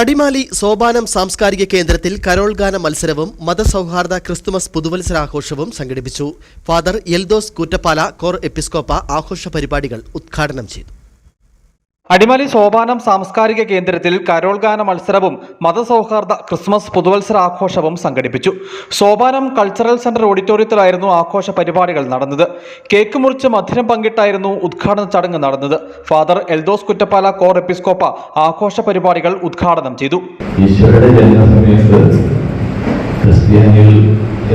അടിമാലി സോപാനം സാംസ്കാരിക കേന്ദ്രത്തിൽ കരോൾ ഗാന മത്സരവും മതസൗഹാർദ്ദ ക്രിസ്തുമസ് പുതുവത്സരാഘോഷവും സംഘടിപ്പിച്ചു. ഫാദർ എൽദോസ് കൂറ്റപ്പാല കോർ എപ്പിസ്കോപ്പ ആഘോഷ പരിപാടികൾ ഉദ്ഘാടനം ചെയ്തു. അടിമാലി സോപാനം സാംസ്കാരിക കേന്ദ്രത്തിൽ കരോൾ ഗാന മത്സരവും മതസൗഹാർദ്ദ ക്രിസ്മസ് പുതുവത്സര ആഘോഷവും സംഘടിപ്പിച്ചു. സോപാനം കൾച്ചറൽ സെന്റർ ഓഡിറ്റോറിയത്തിലായിരുന്നു ആഘോഷ പരിപാടികൾ നടന്നത്. കേക്ക് മുറിച്ച് മധുരം പങ്കിട്ടായിരുന്നു ഉദ്ഘാടന ചടങ്ങ് നടന്നത്. ഫാദർ എൽദോസ് കുറ്റപ്പാല കോർ എപ്പിസ്കോപ്പ ആഘോഷ പരിപാടികൾ ഉദ്ഘാടനം ചെയ്തു. ക്രിസ്ത്യാനികൾ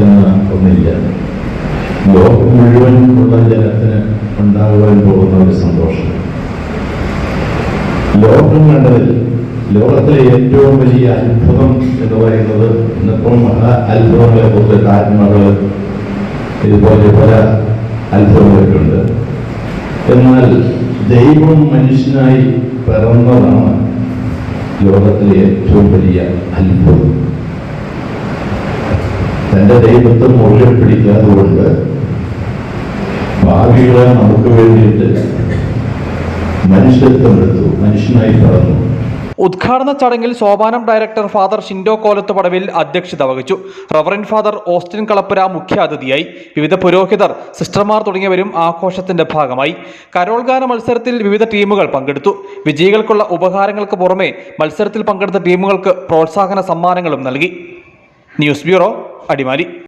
എന്ന മുഴുവൻ ജനത്തിന് ഉണ്ടാകുവാൻ പോകുന്ന ഒരു സന്തോഷം. ലോകം കണ്ടതിൽ ലോകത്തിലെ ഏറ്റവും വലിയ അത്ഭുതം എന്ന് പറയുന്നത് ഇന്നിപ്പോൾ മഹാ അത്ഭുതങ്ങളെ കുറിച്ച് താജ്മഹൽ ഇതുപോലെ പല അത്ഭുതങ്ങളൊക്കെയുണ്ട് എന്നാൽ ദൈവം മനുഷ്യനായി പിറന്നതാണ് ലോകത്തിലെ ഏറ്റവും വലിയ അത്ഭുതം. തന്റെ ദൈവത്തെ മുറുകെ പിടിക്കാതുകൊണ്ട് ഭാവികളെ നമുക്ക് വേണ്ടിയിട്ട് മനുഷ്യത്വം എടുത്തു മനുഷ്യനായി പറഞ്ഞു ഉദ്ഘാടന ചടങ്ങിൽ സോപാനം ഡയറക്ടർ ഫാദർ ഷിൻഡോ കോലത്ത് പടവിൽ അധ്യക്ഷത വഹിച്ചു. റവറൻ ഫാദർ ഓസ്റ്റിൻ കളപ്പുര മുഖ്യാതിഥിയായി. വിവിധ പുരോഹിതർ സിസ്റ്റർമാർ തുടങ്ങിയവരും ആഘോഷത്തിന്റെ ഭാഗമായി. കരോൾഗാന മത്സരത്തിൽ വിവിധ ടീമുകൾ പങ്കെടുത്തു. വിജയികൾക്കുള്ള ഉപഹാരങ്ങൾക്ക് പുറമെ മത്സരത്തിൽ പങ്കെടുത്ത ടീമുകൾക്ക് പ്രോത്സാഹന സമ്മാനങ്ങളും നൽകി. News bureau Adimali.